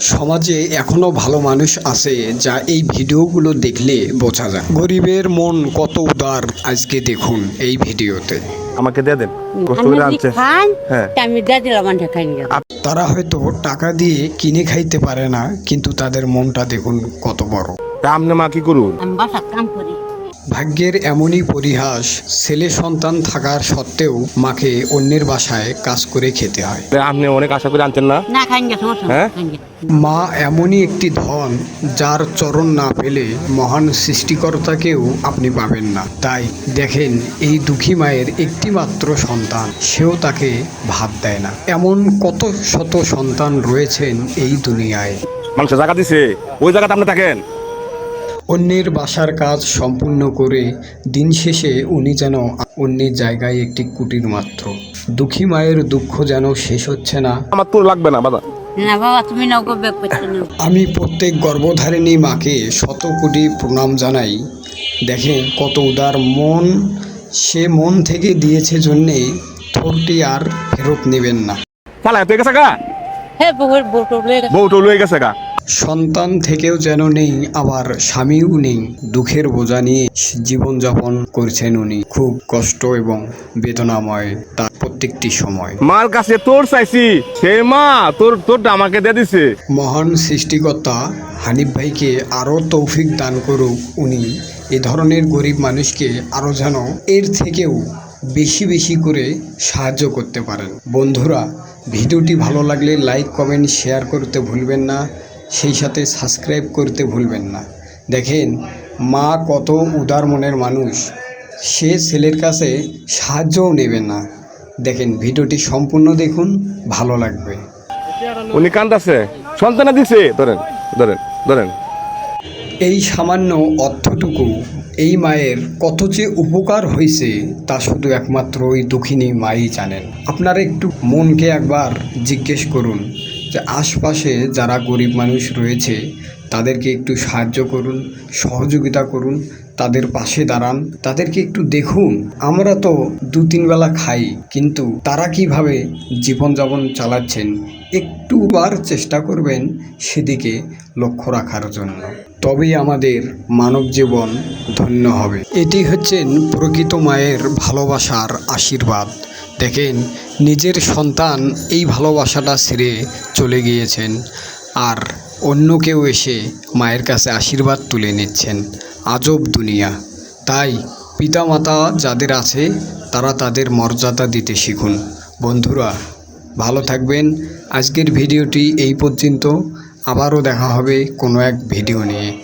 সমাজে এখনও ভালো মানুষ আছে যা এই ভিডিওগুলো দেখলে বোঝা যায়। গরিবের মন কত উদার আজকে দেখুন এই ভিডিওতে। আমাকে দিয়ে দেন কষ্ট করে আনছে। হ্যাঁ। তা আমি দিয়ে দিলাম আনটা খাই তারা হয়তো টাকা দিয়ে কিনে খাইতে পারে না কিন্তু তাদের মনটা দেখুন কত বড়। তা আপনি মা কি করুন? আমি বাসার কাম করি। ভাগ্যের এমনই পরিহাস ছেলে সন্তান থাকার সত্ত্বেও মাকে অন্যের বাসায় কাজ করে খেতে হয়। আপনি অনেক আশা করে আনছেন না? না খাই সমস্যা হ্যাঁ? মা এমনই একটি ধন যার চরণ না পেলে মহান সৃষ্টিকর্তাকেও আপনি পাবেন না। তাই দেখেন এই দুঃখী মায়ের একটি মাত্র সন্তান সেও তাকে ভাত দেয় না। এমন কত শত সন্তান রয়েছেন এই দুনিয়ায়। মানুষ জায়গা দিছে ওই জায়গাতে আপনি থাকেন। অন্যের বাসার কাজ সম্পূর্ণ করে দিন শেষে উনি যেন অন্যের জায়গায় একটি কুটির মাত্র। দুঃখী মায়ের দুঃখ যেন শেষ হচ্ছে না। আমার তোর লাগবে না বাবা। আমি প্রত্যেক গর্ভধারিণী মাকে শত কোটি প্রণাম জানাই। দেখেন কত উদার মন সে মন থেকে দিয়েছে জন্যে থরটি আর ফেরত নেবেন না। তুই গেছে গা? হ্যাঁ বউ তো লয়ে গেছে গা? সন্তান থেকেও যেন নেই আবার স্বামীও নেই। দুঃখের বোঝা নিয়ে জীবনযাপন করছেন উনি। খুব কষ্ট এবং বেদনাময় তার প্রত্যেকটি সময়। মার কাছে তোর চাইছি। সে মা তোর তোর আমাকে দিয়ে দিছে। মহান সৃষ্টিকর্তা হানিফ ভাইকে আরও তৌফিক দান করুক উনি। এ ধরনের গরিব মানুষকে আরও যেন এর থেকেও বেশি বেশি করে সাহায্য করতে পারেন। বন্ধুরা ভিডিওটি ভালো লাগলে লাইক কমেন্ট শেয়ার করতে ভুলবেন না। সেই সাথে সাবস্ক্রাইব করতে ভুলবেন না। দেখেন মা কত উদার মনের মানুষ। সে ছেলের কাছে সাহায্যও নেবে না। দেখেন ভিডিওটি সম্পূর্ণ দেখুন ভালো লাগবে। উনি কান্দাছে। সন্তানা দিছে। ধরেন ধরেন ধরেন। এই সামান্য অর্থটুকু এই মায়ের কত যে উপকার হয়েছে তা শুধু একমাত্র ওই দুঃখিনী মাই জানেন। আপনারা একটু মনকে একবার জিজ্ঞেস করুন যে আশপাশে যারা গরিব মানুষ রয়েছে, তাদেরকে একটু সাহায্য করুন, সহযোগিতা করুন, তাদের পাশে দাঁড়ান, তাদেরকে একটু দেখুন। আমরা তো দু তিন বেলা খাই, কিন্তু তারা কীভাবে জীবনযাপন চালাচ্ছেন একটুবার চেষ্টা করবেন সেদিকে লক্ষ্য রাখার জন্য। তবেই আমাদের মানব জীবন ধন্য হবে। এটি হচ্ছেন প্রকৃত মায়ের ভালোবাসার আশীর্বাদ। দেখেন, নিজের সন্তান এই ভালোবাসাটা ছেড়ে চলে গিয়েছেন আর অন্য কেউ এসে মায়ের কাছে আশীর্বাদ তুলে নিচ্ছেন। আজব দুনিয়া। তাই পিতামাতা যাদের আছে, তারা তাদের মর্যাদা দিতে শিখুন। বন্ধুরা, ভালো থাকবেন। আজকের ভিডিওটি এই পর্যন্ত। আবারও দেখা হবে কোনো এক ভিডিও নিয়ে।